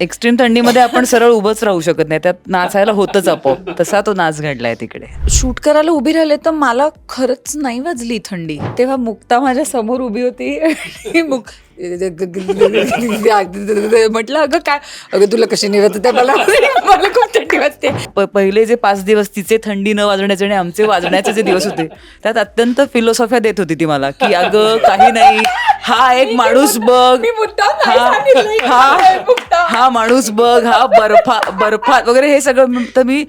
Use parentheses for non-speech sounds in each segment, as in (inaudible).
Extreme थंडीमध्ये आपण सरळ उभंच राहू शकत नाही त्यात नाचायला होतच आपोआप. तसा तो नाच घडलाय तिकडे. शूट करायला उभी राहिले तर मला खरंच नाही वाजली थंडी. तेव्हा मुक्ता माझ्यासमोर उभी होती. (laughs) मुक म्हटलं अगं काय? अगं तुला कशी निवत त्या मला मला खूप थंडी वाजते पहिले जे पाच दिवस तिचे थंडी न वाजण्याचे आणि आमचे वाजण्याचे जे दिवस होते त्यात अत्यंत फिलॉसॉफ्या देत होती ती मला की अगं काही नाही हा एक माणूस बघ. हा? हा हा माणूस बघ हा बर्फा बर्फात वगैरे हे सगळं तर मी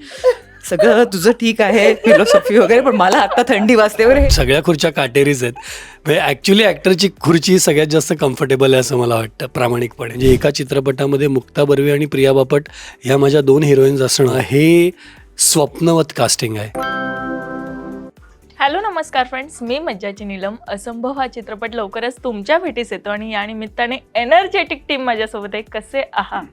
सगळं तुझं ठीक आहे फिलॉसॉफी वगैरे पण मला आता थंडी वाजते वगैरे सगळ्या खुर्च्या काटेरीच आहेत. म्हणजे ॲक्च्युली ॲक्टरची खुर्ची सगळ्यात जास्त कम्फर्टेबल आहे असं मला वाटतं प्रामाणिकपणे. म्हणजे एका चित्रपटामध्ये मुक्ता बर्वे आणि प्रिया बापट ह्या माझ्या दोन हिरोईन्स असणं हे स्वप्नवत कास्टिंग आहे. हॅलो नमस्कार फ्रेंड्स मी मज्जाची नीलम. असंभव हा चित्रपट लवकरच तुमच्या भेटीस येतो आणि या निमित्ताने एनर्जेटिक टीम माझ्यासोबत आहे. कसे आहात?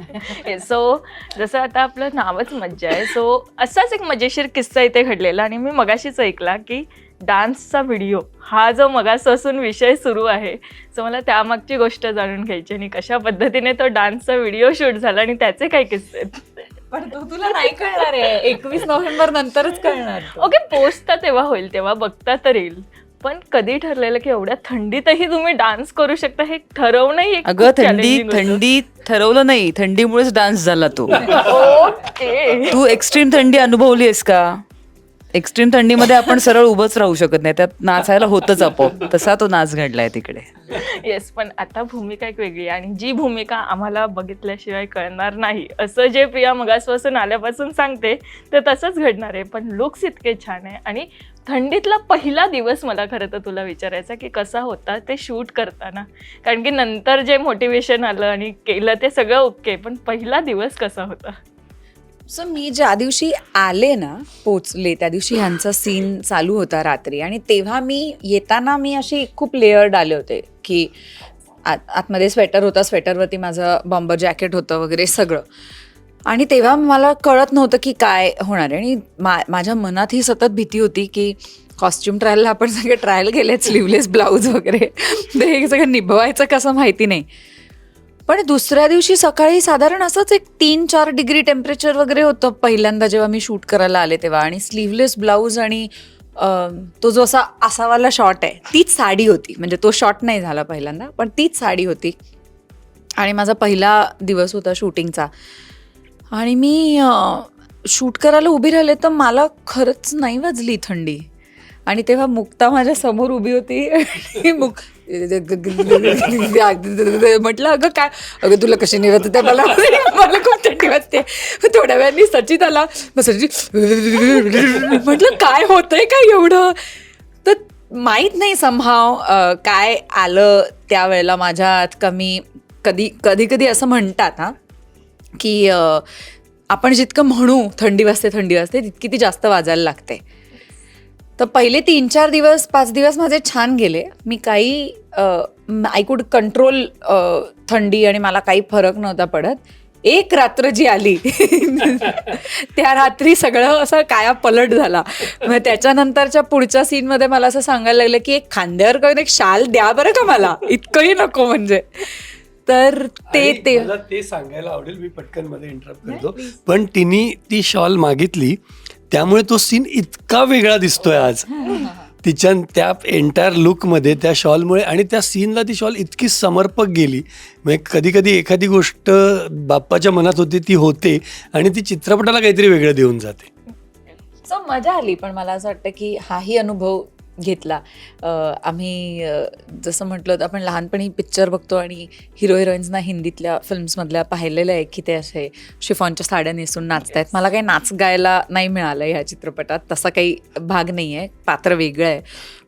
(laughs) सो जसं आता आपलं नावच मज्जा आहे. सो असाच एक मजेशीर किस्सा इथे घडलेला आणि मी मगाशीच ऐकला की डान्सचा व्हिडिओ हा जो मगापासून विषय सुरू आहे. सो मला त्यामागची गोष्ट जाणून घ्यायची आणि कशा पद्धतीने तो डान्सचा व्हिडिओ शूट झाला आणि त्याचे काय किस्से आहेत? पण तो तुला नाही कळणार आहे. एकवीस नोव्हेंबर नंतरच कळणार. ओके पोस्ट तर तेव्हा होईल तेव्हा बघता तर येईल. पण कधी ठरलेलं की एवढ्या थंडीतही तुम्ही डान्स करू शकता हे ठरवणंही एक अगं थंडी. थंडी ठरवलं नाही. थंडीमुळेच डान्स झाला तो. (laughs) ओके. तू एक्स्ट्रीम थंडी अनुभवली आहेस का? एक्स्ट्रीम थंडीमध्ये आपण सरळ उभंच राहू शकत नाही त्यात नाचायला होतच आपोआप. तसा तो नाच घडलाय तिकडे. येस पण आता भूमिका एक वेगळी आहे आणि जी भूमिका आम्हाला बघितल्याशिवाय कळणार नाही असं जे प्रिया मगासपासून आल्यापासून सांगते ते तसंच घडणार आहे. पण लुक्स इतके छान आहे आणि थंडीतला पहिला दिवस मला खरं तर तुला विचारायचा की कसा होता ते शूट करताना. कारण की नंतर जे मोटिवेशन आलं आणि केलं ते सगळं ओके पण पहिला दिवस कसा होता? सो मी ज्या दिवशी आले ना पोचले त्या दिवशी ह्यांचा सीन चालू होता रात्री. आणि तेव्हा मी येताना मी अशी खूप लेअर्ड आले होते की आत आतमध्ये स्वेटर होता स्वेटरवरती माझं बॉम्बर जॅकेट होतं वगैरे सगळं. आणि तेव्हा मला कळत नव्हतं की काय होणार आहे. आणि मा माझ्या मनात ही सतत भीती होती की कॉस्ट्युम ट्रायलला आपण सगळे ट्रायल केलेत स्लीवलेस ब्लाऊज वगैरे. (laughs) ते हे सगळं निभवायचं कसं माहिती नाही. पण दुसऱ्या दिवशी सकाळी साधारण असंच एक तीन चार डिग्री टेम्परेचर वगैरे होतं पहिल्यांदा जेव्हा मी शूट करायला आले तेव्हा. आणि स्लीवलेस ब्लाऊज आणि तो जो असा असावाला शॉर्ट आहे तीच साडी होती. म्हणजे तो शॉर्ट नाही झाला पहिल्यांदा पण तीच साडी होती. आणि माझा पहिला दिवस होता शूटिंगचा आणि मी शूट करायला उभी राहिले तर मला खरंच नाही वाजली थंडी. आणि तेव्हा मुक्ता माझ्यासमोर उभी होती. मुक म्हटलं अगं काय? अगं तुला कशी निघत होत्या मला मला खूप थंडी वाजते. थोड्या वेळाने सचित आला. मग सचित म्हटलं काय होतंय काय एवढं? तर माहीत नाही समहाव काय आलं त्यावेळेला माझ्यात कमी कधी कधी कधी असं म्हणतात हां की आपण जितकं म्हणू थंडी वाजते थंडी वाजते तितकी ती जास्त वाजायला लागते. तर पहिले तीन चार दिवस पाच दिवस माझे छान गेले. मी काही आय कुड कंट्रोल थंडी आणि मला काही फरक नव्हता पडत. एक रात्र जी आली (laughs) त्या रात्री सगळं असं काया पलट झाला. मग त्याच्यानंतरच्या पुढच्या सीनमध्ये मला असं सांगायला लागलं की एक खांद्यावर करून एक शाल द्या बरं का मला. इतकंही नको म्हणजे. तर ते ते मला ते सांगायला आवडेल मी पटकनमध्ये इंटरप्ट करतो. पण तिने ती शॉल मागितली त्यामुळे तो सीन इतका वेगळा दिसतोय आज. तिच्या त्या एंटायर लुकमध्ये त्या शॉलमुळे आणि त्या सीनला ती शॉल इतकी समर्पक गेली. म्हणजे कधी कधी एखादी गोष्ट बाप्पाच्या मनात होती ती होते आणि ती चित्रपटाला काहीतरी वेगळं देऊन जाते. सो मजा आली पण मला असं वाटतं की हाही अनुभव घेतला. आम्ही जसं म्हटलं होतं आपण लहानपणी पिक्चर बघतो आणि हिरो हिरोईन्सना हिंदीतल्या फिल्म्समधल्या पाहिलेलं आहे की ते असे शिफॉनच्या साड्या नेसून नाचतायत. मला काही नाच गायला नाही मिळालं ह्या चित्रपटात. तसा काही भाग नाही आहे. पात्र वेगळं आहे.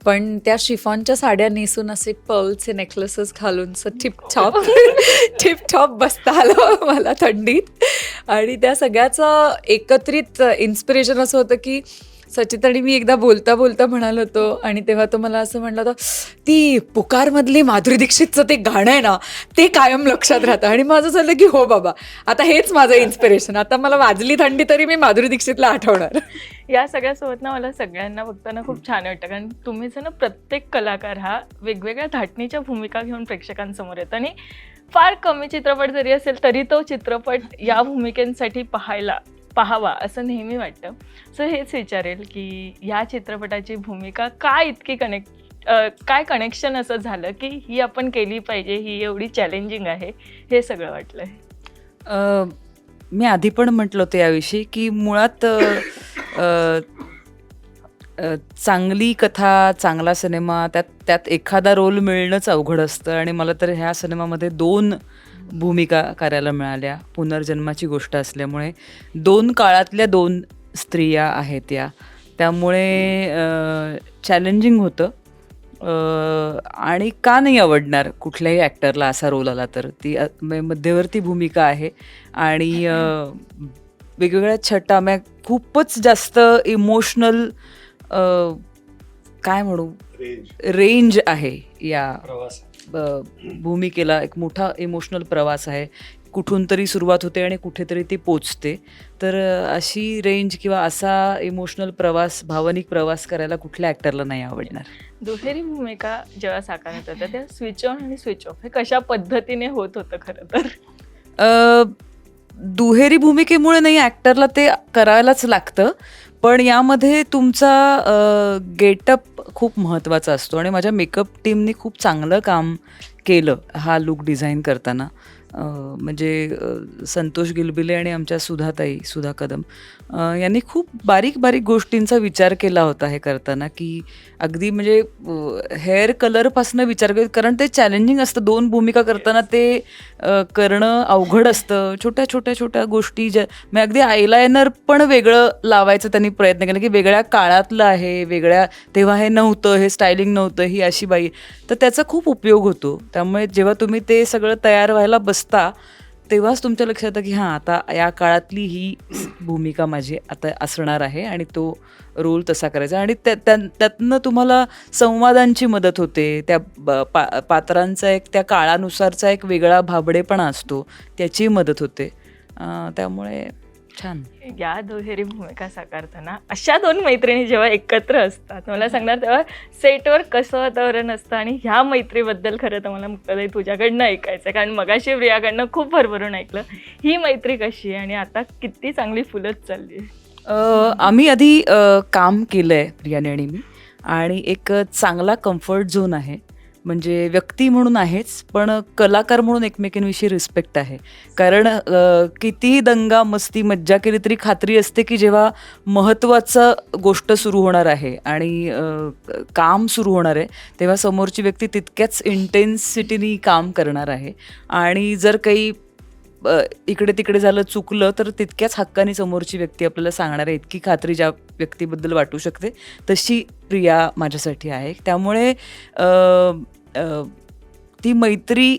पण त्या शिफॉनच्या साड्या नेसून असे पर्ल्सचे नेकलेसेस घालून असं टिपटॉप टिपटॉप (laughs) बसता आलं मला थंडीत. आणि त्या सगळ्याचं एकत्रित इन्स्पिरेशन असं होतं की सचित आणि मी एकदा बोलता बोलता म्हणालो होतो आणि तेव्हा तो मला असं म्हणला होता ती पुकारमधली माधुरी दीक्षितचं ते गाणं आहे ना ते कायम लक्षात राहतं. आणि माझं झालं की हो बाबा आता हेच माझं इन्स्पिरेशन आता मला वाजली थंडी तरी मी माधुरी दीक्षितला आठवणार. या सगळ्यासोबत ना मला सगळ्यांना बघताना खूप छान वाटतं कारण तुम्हीच ना प्रत्येक कलाकार हा वेगवेगळ्या धाटणीच्या भूमिका घेऊन प्रेक्षकांसमोर येत आणि फार कमी चित्रपट जरी असेल तरी तो चित्रपट या भूमिकेसाठी पाहायला पाहावा असं नेहमी वाटतं. सो हेच विचारेल की या चित्रपटाची भूमिका काय इतकी कनेक्ट काय कनेक्शन असं झालं की ही आपण केली पाहिजे ही एवढी चॅलेंजिंग आहे हे सगळं वाटलंय. मी आधी पण म्हटलं होतं याविषयी की मुळात चांगली कथा चांगला सिनेमा त्यात त्यात एखादा रोल मिळणंच अवघड असतं आणि मला तर ह्या सिनेमामध्ये दोन भूमिका करायला मिळाल्या. पुनर्जन्माची गोष्ट असल्यामुळे दोन काळातल्या दोन स्त्रिया आहेत या. त्यामुळे चॅलेंजिंग होतं. आणि का नाही आवडणार कुठल्याही ॲक्टरला असा रोल आला तर? ती म- मध्यवर्ती भूमिका आहे आणि वेगवेगळ्या छटा मग खूपच जास्त इमोशनल काय म्हणू? रेंज आहे या. भूमिकेला एक मोठा इमोशनल प्रवास आहे. कुठून तरी सुरुवात होते आणि कुठेतरी ती पोचते. तर अशी रेंज किंवा असा इमोशनल प्रवास भावनिक प्रवास करायला कुठल्या ॲक्टरला नाही आवडणार? दुहेरी भूमिका जेव्हा साकारत होत्या त्या स्विच ऑन आणि स्विच ऑफ हे कशा पद्धतीने होत होतं खरं तर? दुहेरी भूमिकेमुळे नाही ॲक्टरला ते करायलाच लागतं. पण यामध्ये तुमचा गेटअप खूप महत्त्वाचा असतो आणि माझ्या मेकअप टीमने खूप चांगलं काम केलं हा लुक डिझाईन करताना. म्हणजे संतोष गिलबिले आणि आमच्या सुधाताई सुधा कदम यांनी खूप बारीक बारीक गोष्टींचा विचार केला होता हे करताना की अगदी म्हणजे हेअर कलरपासनं विचार कारण ते चॅलेंजिंग असतं. दोन भूमिका करताना ते करणं अवघड असतं. छोट्या छोट्या छोट्या गोष्टी ज्या मी अगदी आयलायनर पण वेगळं लावायचं त्यांनी प्रयत्न केला की वेगळ्या काळातलं आहे वेगळ्या तेव्हा हे नव्हतं हे स्टायलिंग नव्हतं ही अशी बाई. तर त्याचा खूप उपयोग होतो. त्यामुळे जेव्हा तुम्ही ते सगळं तयार व्हायला बसता तेव्हाच तुमच्या लक्षात येतं की हां आता या काळातली ही भूमिका माझी आता असणार आहे आणि तो रोल तसा करायचा. आणि त्या त्यातनं तुम्हाला संवादांची मदत होते त्या ब- पा पात्रांचा एक त्या काळानुसारचा एक वेगळा भाबडेपणा असतो त्याची मदत होते. त्यामुळे छान. या दुहेरी भूमिका साकारताना अशा दोन मैत्रिणी जेव्हा एकत्र असतात मला सांगणार तेव्हा सेटवर कसं वातावरण असतं आणि ह्या मैत्रीबद्दल खरं तर मला मुक्ताताई तुझ्याकडनं ऐकायचं आहे कारण मगाशी प्रियाकडनं खूप भरभरून ऐकलं. ही मैत्री कशी आहे आणि आता किती चांगली फुलत चालली आम्ही आधी काम केलं आहे प्रियाने आणि मी. आणि एक चांगला कम्फर्ट झोन आहे. म्हणजे व्यक्ती म्हणून आहेच पण कलाकार म्हणून एकमेकांविषयी रिस्पेक्ट आहे. कारण कितीही दंगा मस्ती मज्जा केली तरी खात्री असते की जेव्हा महत्त्वाचं गोष्ट सुरू होणार आहे आणि काम सुरू होणार आहे तेव्हा समोरची व्यक्ती तितक्याच इंटेन्सिटीनी काम करणार आहे. आणि जर काही इकडे तिकडे झालं चुकलं तर तितक्याच हक्काने समोरची व्यक्ती आपल्याला सांगणार आहे. इतकी खात्री ज्या व्यक्तीबद्दल वाटू शकते तशी प्रिया माझ्यासाठी आहे. त्यामुळे ती मैत्री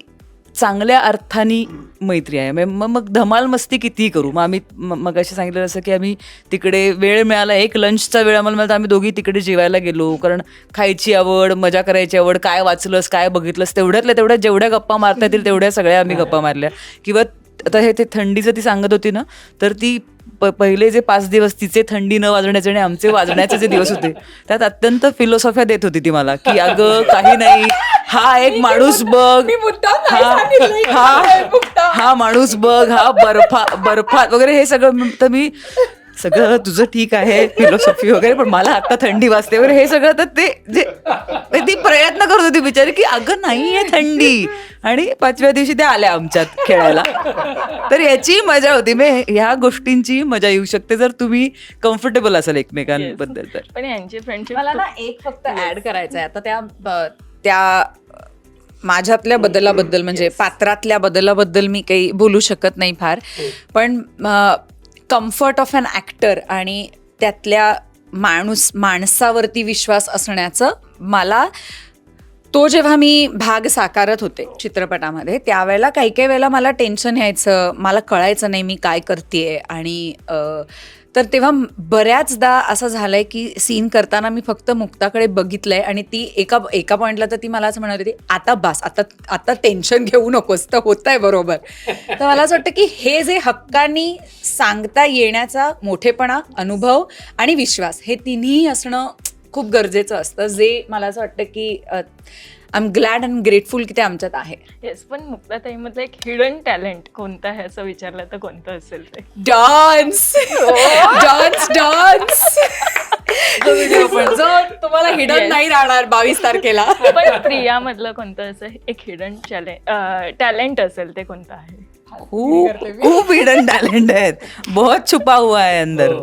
चांगल्या अर्थानी मैत्री आहे. मग मग धमाल मस्ती कितीही करू. मग आम्ही मग असे सांगितलं असं की आम्ही तिकडे वेळ मिळाला एक लंचचा वेळ आम्हाला मिळाला तर आम्ही दोघी तिकडे जेवायला गेलो. कारण खायची आवड मजा करायची आवड काय वाचलंस काय बघितलंस तेवढ्यातल्या तेवढ्या जेवढ्या गप्पा मारता येतील तेवढ्या सगळ्या आम्ही गप्पा मारल्या. किंवा आता हे ते थंडीचं ती सांगत होती ना तर ती प पहिले जे पाच दिवस तिचे थंडी न वाजण्याचे आणि आमचे वाजण्याचे जे दिवस होते त्यात अत्यंत फिलॉसॉफ्या देत होती ती मला की अगं काही नाही हा एक माणूस बघ. हा हा हा माणूस बघ हा बर्फा बर्फात वगैरे हे सगळं तर मी सगळं तुझं ठीक आहे फिलॉसॉफी वगैरे पण मला आता थंडी वाजते वगैरे. हे सगळं तर ते जे ते प्रयत्न करत होती बिचारी की अगं नाहीये थंडी. आणि पाचव्या दिवशी त्या आल्या आमच्यात खेळायला. तर याची मजा होती. मे ह्या गोष्टींची मजा येऊ शकते जर तुम्ही कम्फर्टेबल असाल एकमेकांबद्दल तर. पण यांची फ्रेंडशिप मला ना एक फक्त ऍड करायचं आहे आता त्या त्या माझ्यातल्या बदलाबद्दल म्हणजे पात्रातल्या बदलाबद्दल मी काही बोलू शकत नाही फार. पण कम्फर्ट ऑफ अन ॲक्टर आणि त्यातल्या माणूस माणसावरती विश्वास असण्याचं मला तो जेव्हा मी भाग साकारत होते चित्रपटामध्ये त्यावेळेला काही काही वेळेला मला टेन्शन यायचं मला कळायचं नाही मी काय करते आणि तर तेव्हा बऱ्याचदा असं झालंय की सीन करताना मी फक्त मुक्ताकडे बघितलंय आणि ती एका एका पॉईंटला तर ती मला असं म्हणत होती आता बस आता आता टेन्शन घेऊ नकोस तर होत आहे बरोबर. (laughs) तर मला असं वाटतं की हे जे हक्कानी सांगता येण्याचा मोठेपणा अनुभव आणि विश्वास हे तिन्ही असणं खूप गरजेचं असतं. जे मला असं वाटतं की I am glad and grateful की ते आमच्यात आहे. येस पण मुक्ताताईमधलं एक हिडन टॅलेंट कोणतं आहे असं विचारलं तर कोणतं असेल ते? डान्स डान्स डान्स जो तुम्हाला हिडन Yes. नाही राहणार बावीस तारखेला. (laughs) पण प्रियामधलं कोणतं असं एक हिडन टॅलेंट असेल ते कोणतं आहे? खूप खूप हिडन टैलेंट है बहुत छुपा हुआ है अंदर.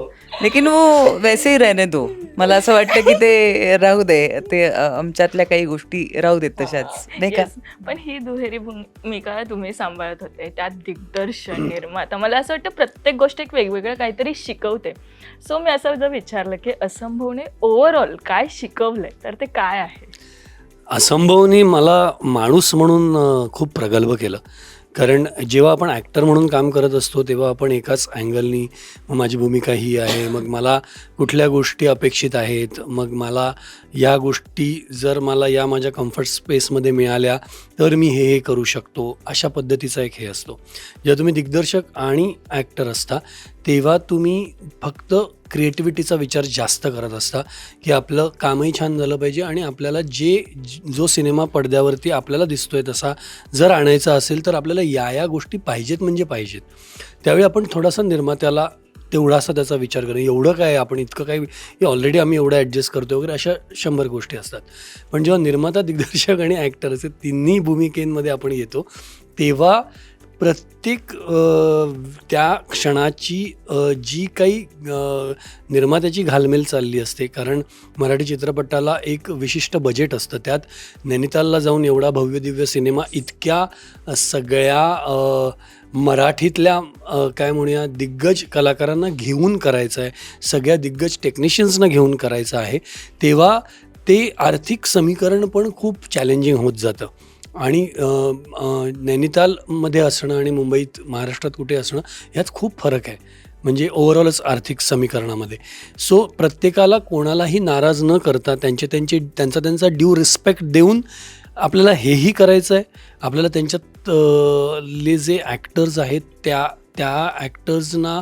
लेकिन वो वैसे ही रहने दो. मला असं वाटतं की ते राहू दे. ते आमच्यातल्या काही गोष्टी राहू देत तशाच. नाही का. पण ही दुहेरी भूमिका तुम्ही सांभाळत होते. त्यात दिग्दर्शन निर्माता. मला असं वाटतं प्रत्येक गोष्ट एक वेगवेगळं काहीतरी शिकवते. सो मी असं जर विचारलं की असंभवने ओव्हरऑल काय शिकवलंय? तर ते काय आहे? असंभवनी मला माणूस म्हणून खूप प्रगल्भ केलं. कारण जेव्हा आपण ॲक्टर म्हणून काम करत असतो तेव्हा आपण एकाच अँगलनी मग माझी भूमिका ही आहे मग मला कुठल्या गोष्टी अपेक्षित आहेत मग मला या गोष्टी जर मला या माझ्या कम्फर्ट स्पेसमध्ये मिळाल्या तर मी हे हे करू शकतो अशा पद्धतीचा एक हे असतो. जेव्हा तुम्ही दिग्दर्शक आणि ॲक्टर असता तेव्हा तुम्ही फक्त क्रिएटिव्हिटीचा विचार जास्त करत असता की आपलं कामही छान झालं पाहिजे आणि आपल्याला जे जो सिनेमा पडद्यावरती आपल्याला दिसतोय तसा जर आणायचा असेल तर आपल्याला या या गोष्टी पाहिजेत म्हणजे पाहिजेत. त्यावेळी आपण थोडासा निर्मात्याला तेवढासा त्याचा विचार करणं एवढं काय आपण इतकं काही ऑलरेडी आम्ही एवढं ॲडजस्ट करतो वगैरे अशा शंभर गोष्टी असतात. पण जेव्हा निर्माता दिग्दर्शक आणि ॲक्टर असे तिन्ही भूमिकेमध्ये आपण येतो तेव्हा प्रत्येक त्या क्षणाची जी काही निर्मात्याची घालमेल चालली असते. कारण मराठी चित्रपटाला एक विशिष्ट बजेट असतं. त्यात नैनितालला जाऊन एवढा भव्य दिव्य सिनेमा इतक्या सगळ्या मराठीतल्या काय म्हणूया दिग्गज कलाकारांना घेऊन करायचं आहे. सगळ्या दिग्गज टेक्निशियन्सना घेऊन करायचं आहे. तेव्हा ते आर्थिक समीकरण पण खूप चॅलेंजिंग होत जातं. आणि नैनितालमध्ये असणं आणि मुंबईत महाराष्ट्रात कुठे असणं ह्यात खूप फरक आहे. म्हणजे ओव्हरऑलच आर्थिक समीकरणामध्ये. सो प्रत्येकाला कोणालाही नाराज न करता त्यांचे त्यांचे त्यांचा त्यांचा ड्यू रिस्पेक्ट देऊन आपल्याला हेही करायचं आहे आपल्याला त्यांच्यात ले जे ॲक्टर्स आहेत त्या त्या ॲक्टर्सना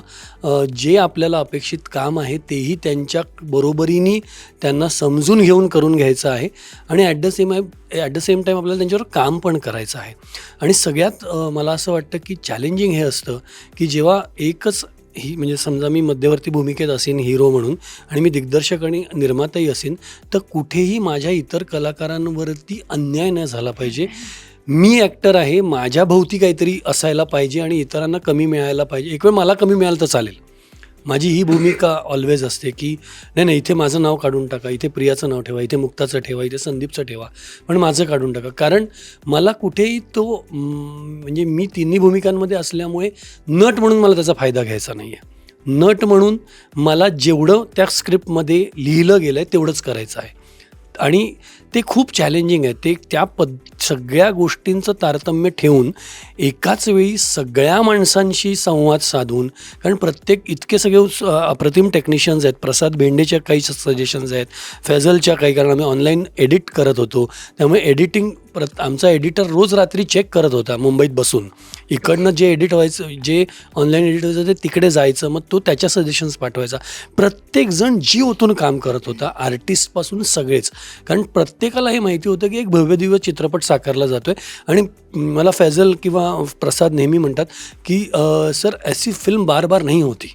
जे आपल्याला अपेक्षित काम आहे तेही त्यांच्या बरोबरीने त्यांना समजून घेऊन करून घ्यायचं आहे. आणि at the same at the same time आपल्याला त्यांच्यावर काम पण करायचं आहे. आणि सगळ्यात मला असं वाटतं की चॅलेंजिंग हे असतं की जेव्हा एकच ही म्हणजे समजा मी मध्यवर्ती भूमिकेत असेन हिरो म्हणून आणि मी दिग्दर्शक आणि निर्माताही असेन तर कुठेही माझ्या इतर कलाकारांवरती अन्याय नाही झाला पाहिजे. मी ॲक्टर आहे माझ्या भोवती काहीतरी असायला पाहिजे आणि इतरांना कमी मिळायला पाहिजे. एक वेळ मला कमी मिळालं तर चालेल. माझी ही भूमिका ऑलवेज असते की नाही नाही इथे माझं नाव काढून टाका इथे प्रियाचं नाव ठेवा इथे मुक्ताचं ठेवा इथे संदीपचं ठेवा पण माझं काढून टाका. कारण मला कुठेही तो म्हणजे मी तिन्ही भूमिकांमध्ये असल्यामुळे नट म्हणून मला त्याचा फायदा घ्यायचा नाही आहे नट म्हणून मला जेवढं त्या स्क्रिप्टमध्ये लिहिलं गेलं आहे तेवढंच करायचं आहे. आणि ते खूप चॅलेंजिंग आहे. ते त्या पद सगळ्या गोष्टींचं तारतम्य ठेवून एकाच वेळी सगळ्या माणसांशी संवाद साधून कारण प्रत्येक इतके सगळे अप्रतिम टेक्निशियन्स आहेत. प्रसाद भेंडेच्या काही सजेशन्स आहेत. फॅझलच्या काही कारण आम्ही ऑनलाईन एडिट करत होतो. त्यामुळे एडिटिंग प्रत आमचा एडिटर रोज रात्री चेक करत होता मुंबईत बसून. इकडनं जे एडिट व्हायचं जे ऑनलाईन एडिट व्हायचं ते तिकडे जायचं मग तो त्याच्या सजेशन्स पाठवायचा. प्रत्येकजण जी ओतून काम करत होता आर्टिस्टपासून सगळेच. कारण प्रत्येकाला हे माहिती होतं की एक भव्य दिव्य चित्रपट साकारला जातो आहे आणि मला फैजल किंवा प्रसाद नेहमी म्हणतात की सर ऐसी फिल्म बार बार नाही होती.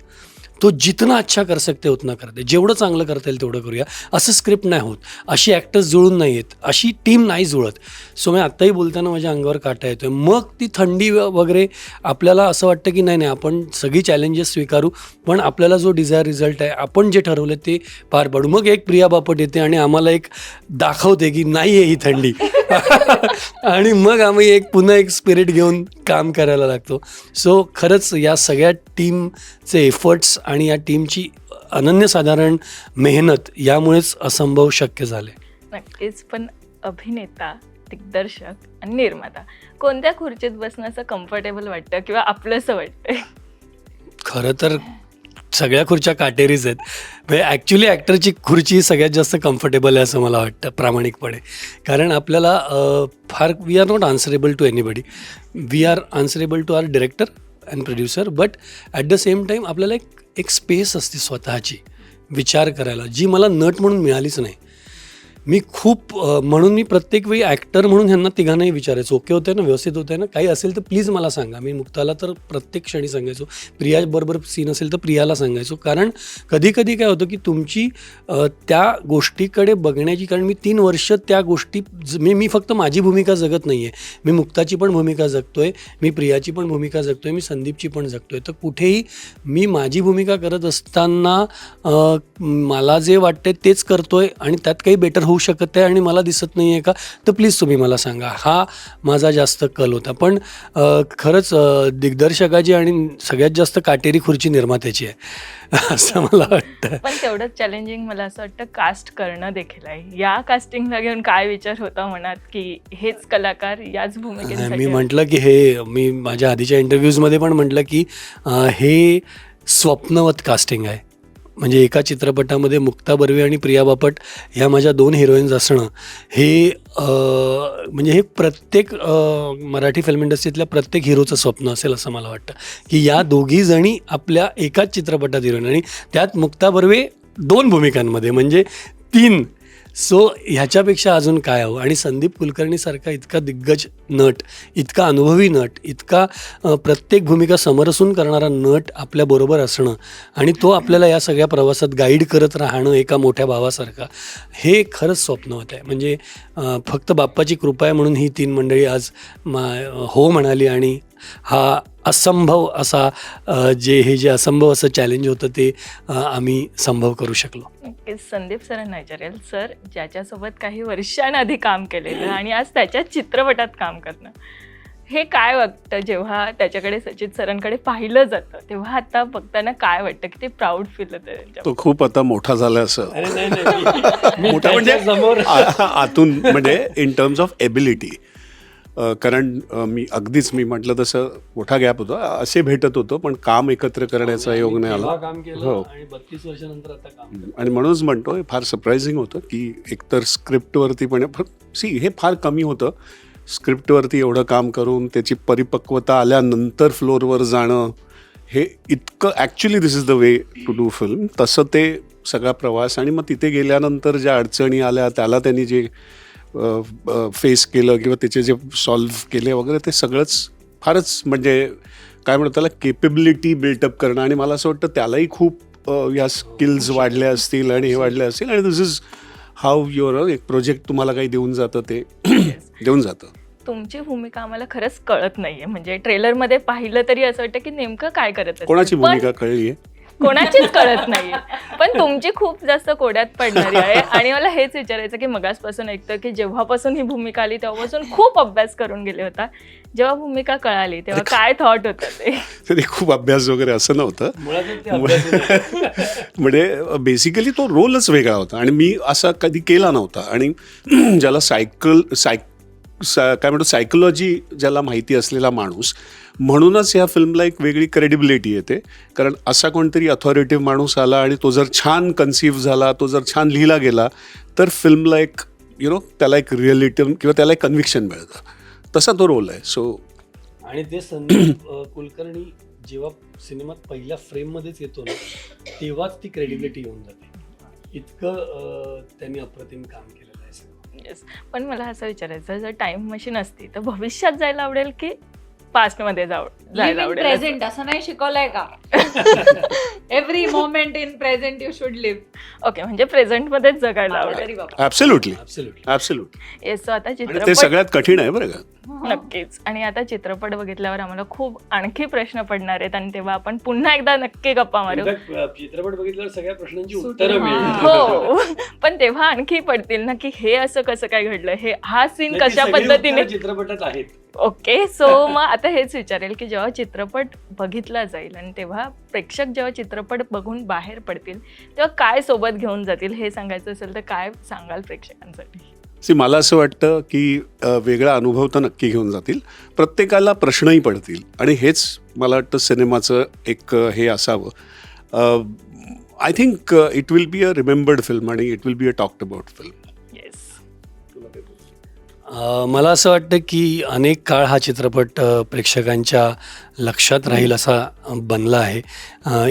तो जितना अच्छा कर सकते उतना करते जेवढं चांगलं करता येईल तेवढं करूया. असं स्क्रिप्ट नाही होत. अशी ॲक्टर्स जुळून नाही येत. अशी टीम नाही जुळत. सो मी आत्ताही बोलताना माझ्या अंगावर काटा येतोय. मग ती थंडी वगैरे आपल्याला असं वाटतं की नाही नाही आपण सगळी चॅलेंजेस स्वीकारू पण आपल्याला जो डिझायर रिझल्ट आहे आपण जे ठरवलं ते पार पाडू. मग एक प्रिया बापट येते आणि आम्हाला एक दाखवते की नाही आहे ही थंडी. (laughs) आणि मग आम्ही एक पुन्हा एक स्पिरिट घेऊन काम करायला लागतो. सो खरंच या सगळ्या टीमचे एफर्ट्स आणि या टीमची अनन्यसाधारण मेहनत यामुळेच असंभव शक्य झाले. नक्कीच पण अभिनेता दिग्दर्शक आणि निर्माता कोणत्या खुर्चीत बसणं असं कम्फर्टेबल वाटतं किंवा आपलंसं वाटतं खरं तर सगळ्या खुर्च्या काटेरीज आहेत. म्हणजे ॲक्च्युली ॲक्टरची खुर्ची सगळ्यात जास्त कम्फर्टेबल आहे असं मला वाटतं प्रामाणिकपणे. कारण आपल्याला फार we are not answerable to anybody we are answerable to our director and producer but at the same time आपल्याला एक एक स्पेस असते स्वतःची विचार करायला जी मला नट म्हणून मिळालीच नाही. मी खूप म्हणून मी प्रत्येक वेळी ॲक्टर म्हणून ह्यांना तिघांनाही विचारायचो. ओके होते ना? व्यवस्थित होते ना? काही असेल तर प्लीज मला सांगा. मी मुक्ताला तर प्रत्येक क्षणी सांगायचो. प्रिया बरोबर सीन असेल तर प्रियाला सांगायचो. कारण कधी कधी काय होतं की तुमची त्या गोष्टीकडे बघण्याची कारण मी तीन वर्ष त्या गोष्टी ज- मी मी फक्त माझी भूमिका जगत नाही आहे मी मुक्ताची पण भूमिका जगतोय. मी प्रियाची पण भूमिका जगतोय. मी संदीपची पण जगतोय. तर कुठेही मी माझी भूमिका करत असताना मला जे वाटते तेच करतोय आणि त्यात काही बेटर होऊ शकत आहे आणि मला दिसत नाही आहे का? तर प्लीज तुम्ही मला सांगा. हा माझा जास्त कल होता. पण खरंच दिग्दर्शकाची आणि सगळ्यात जास्त काटेरी खुर्ची निर्मात्याची आहे. (laughs) असं मला वाटतं. पण तेवढंच चॅलेंजिंग मला असं वाटतं कास्ट करणं देखील आहे. या कास्टिंगला घेऊन काय विचार होता मनात की हेच कलाकार याच मी भूमिकेसाठी म्हटलं की हे मी माझ्या आधीच्या इंटरव्ह्यूजमध्ये पण म्हटलं की हे स्वप्नवत कास्टिंग आहे. म्हणजे एका चित्रपटामध्ये मुक्ता बर्वे आणि प्रिया बापट ह्या माझ्या दोन हिरोईन्स असणं हे म्हणजे हे प्रत्येक मराठी फिल्म इंडस्ट्रीतल्या प्रत्येक हिरोचं स्वप्न असेल असं मला वाटतं. की या दोघी जणी आपल्या एकाच चित्रपटात हिरोईन आणि त्यात मुक्ता बर्वे दोन भूमिकांमध्ये म्हणजे तीन सो ह्याच्यापेक्षा अजून काय हवं? आणि संदीप कुलकर्णीसारखा इतका दिग्गज नट इतका अनुभवी नट इतका प्रत्येक भूमिका समरसून करणारा नट आपल्याबरोबर असणं आणि तो आपल्याला या सगळ्या प्रवासात गाईड करत राहणं एका मोठ्या भावासारखा हे खरंच स्वप्न होत आहे म्हणजे फक्त बाप्पाची कृपा आहे म्हणून ही तीन मंडळी आज मा हो म्हणाली आणि हा असंभव असा जे हे जे असंभव असं चॅलेंज होतं ते आम्ही संभव करू शकलो. संदीप सरांना विचारेल सर ज्याच्यासोबत काही वर्षांआधी काम केलेलं आणि आज त्याच्या चित्रपटात काम करणं. हे काय वाटतं जेव्हा त्याच्याकडे सचित सरांकडे पाहिलं जातं तेव्हा आता बघताना काय वाटतं की ते प्राऊड फील होतं? तो खूप आता मोठा झाला असं. अरे नाही नाही मोठा म्हणजे आतून म्हणजे इन टर्म्स ऑफ एबिलिटी कारण मी अगदीच मी म्हटलं तसं मोठा गॅप होता. असे भेटत होतो पण काम एकत्र करण्याचा योग नाही आला. काम केलं हो. आणि बत्तीस वर्षानंतर आता काम करतो. आणि म्हणूनच म्हणतो हे फार सरप्रायझिंग होतं की एकतर स्क्रिप्टवरती पण सी हे फार कमी होतं. स्क्रिप्टवरती एवढं काम करून त्याची परिपक्वता आल्यानंतर फ्लोअरवर जाणं हे इतकं actually this is the way to do film तसं ते सगळा प्रवास आणि मग तिथे गेल्यानंतर ज्या अडचणी आल्या त्याला त्यांनी जे फेस केलं किंवा त्याचे जे सॉल्व्ह केले वगैरे ते सगळंच फारच म्हणजे काय म्हणतात त्याला केपेबिलिटी बिल्टअप करणं. आणि मला असं वाटतं त्यालाही खूप या स्किल्स वाढल्या असतील आणि हे वाढले असतील. आणि दिस इज हाऊ युअर एक प्रोजेक्ट तुम्हाला काही देऊन जातं ते. देऊन जातं. तुमची भूमिका आम्हाला खरंच कळत नाहीये. म्हणजे ट्रेलरमध्ये पाहिलं तरी असं वाटतं की नेमकं काय करत. कोणाची भूमिका कळली आहे कोणाचीच कळत नाहीये. पण तुमची खूप जास्त कोड्यात पडणारी आहे. आणि मला हेच विचारायचं की मगासपासून ऐकतं की जेव्हापासून ही भूमिका आली तेव्हापासून खूप अभ्यास करून गेले होता. जेव्हा भूमिका कळाली तेव्हा काय थॉट होतं ते? खूप अभ्यास वगैरे असं नव्हतं. (laughs) म्हणजे बेसिकली तो रोलच वेगळा होता. आणि मी असा कधी केला नव्हता. आणि (clears throat) ज्याला सायकल सायक काय म्हणतो सायकोलॉजी ज्याला माहिती असलेला माणूस म्हणूनच या फिल्मला एक वेगळी क्रेडिबिलिटी येते कारण असा कोणतरी अथॉरिटिव्ह माणूस आला आणि तो जर छान कन्सिव्ह झाला तो जर छान लिहिला गेला तर फिल्मला एक यु नो त्याला एक रिअलिटी किंवा त्याला एक कन्व्हिक्शन मिळतं तसा तो रोल आहे सो आणि ते संदीप (clears throat) कुलकर्णी जेव्हा सिनेमात पहिल्या फ्रेममध्येच येतो ना तेव्हाच ती क्रेडिबिलिटी येऊन जाते इतकं त्यांनी अप्रतिम काम केलेलं आहे. Yes. पण मला असं विचारायचं जर टाइम मशीन असती तर भविष्यात जायला आवडेल की पास्टमध्ये जाऊ जायला आवडेल असं? प्रेझेंट असं नाही शिकवलंय का? Every moment in present you should live okay म्हणजे प्रेझेंट मध्येच जगायला आवडेल. Absolutely Absolutely. ॲब्सोल्युटली येस आता आणि ते चित्रपट सगळ्यात कठीण आहे बरं का? नक्कीच. आणि आता चित्रपट बघितल्यावर आम्हाला खूप आणखी प्रश्न पडणार आहेत आणि तेव्हा आपण पुन्हा एकदा नक्की गप्पा मारू. चित्रपट बघितल्यावर सगळ्या प्रश्नांची उत्तरं हा. मिळतील. हो. पण तेव्हा आणखी पडतील ना की हे असं कसं काय घडलं? हे हा सीन कशा पद्धतीने चित्रपटात आहेत. ओके सो (laughs) मग आता हेच विचारेल की जेव्हा चित्रपट बघितला जाईल आणि तेव्हा प्रेक्षक जेव्हा चित्रपट बघून बाहेर पडतील तेव्हा काय सोबत घेऊन जातील हे सांगायचं असेल तर काय सांगाल प्रेक्षकांसाठी? सी मला असं वाटतं की वेगळा अनुभव तर नक्की घेऊन जातील. प्रत्येकाला प्रश्नही पडतील आणि हेच मला वाटतं सिनेमाचं एक हे असावं. I think it will be a remembered film आणि it will be a talked about film मला असं वाटतं की अनेक काळ हा चित्रपट प्रेक्षकांच्या लक्षात राहील असा बनला आहे.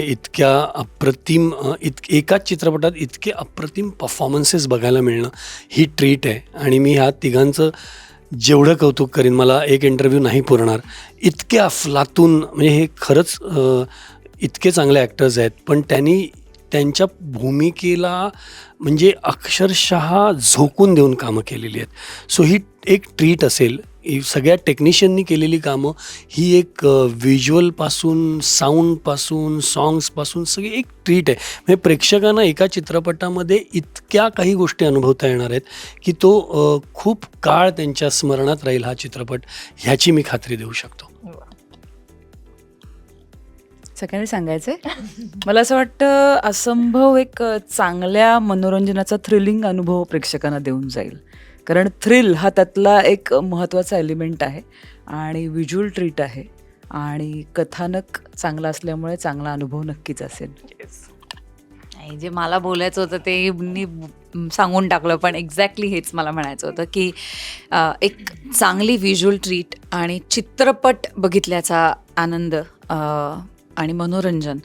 इतक्या अप्रतिम इत एकाच चित्रपटात इतके अप्रतिम परफॉर्मन्सेस बघायला मिळणं ही ट्रीट आहे. आणि मी ह्या तिघांचं जेवढं कौतुक करीन मला एक इंटरव्ह्यू नाही पुरणार. इतक्या अफलातून म्हणजे हे खरंच इतके चांगले ॲक्टर्स आहेत पण त्यांनी त्यांच्या भूमिकेला म्हणजे अक्षरशः झोकून देऊन कामं केलेली आहेत. सो ही एक ट्रीट असेल. ही सगळ्या टेक्निशियननी केलेली कामं ही एक व्हिज्युअलपासून साऊंडपासून सॉंग्सपासून सगळी एक ट्रीट आहे. म्हणजे प्रेक्षकांना एका चित्रपटामध्ये इतक्या काही गोष्टी अनुभवता येणार आहेत की तो खूप काळ त्यांच्या स्मरणात राहील हा चित्रपट. ह्याची मी खात्री देऊ शकतो. सगळ्यांनी सांगायचंय? मला असं वाटतं असंभव एक चांगल्या मनोरंजनाचा थ्रिलिंग अनुभव प्रेक्षकांना देऊन जाईल. कारण थ्रिल हा त्यातला एक महत्त्वाचा एलिमेंट आहे आणि व्हिज्युअल ट्रीट आहे आणि कथानक चांगला असल्यामुळे चांगला अनुभव नक्कीच असेल. नाही जे मला बोलायचं होतं ते मी सांगून टाकलं पण एक्झॅक्टली हेच मला म्हणायचं होतं की एक चांगली व्हिज्युअल ट्रीट आणि चित्रपट बघितल्याचा आनंद आणि मनोरंजन.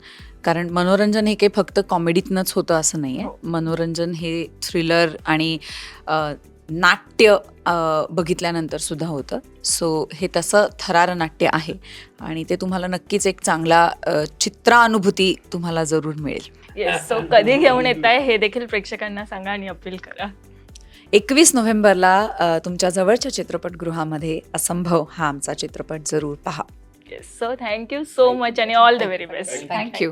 कारण मनोरंजन हे काही फक्त कॉमेडीतनंच होतं असं नाही आहे मनोरंजन हे थ्रिलर आणि नाट्य बघितल्यानंतर सुद्धा होतं. सो हे तसं थरार नाट्य आहे. आणि ते तुम्हाला नक्कीच एक चांगला चित्रानुभूती तुम्हाला जरूर मिळेल. येस सो कधी घेऊन येत आहे हे देखील प्रेक्षकांना सांगा आणि अपील करा. एकवीस नोव्हेंबरला तुमच्या जवळच्या चित्रपटगृहामध्ये असंभव हा आमचा चित्रपट जरूर पहा. Yes so thank you so much आणि all the very best thank you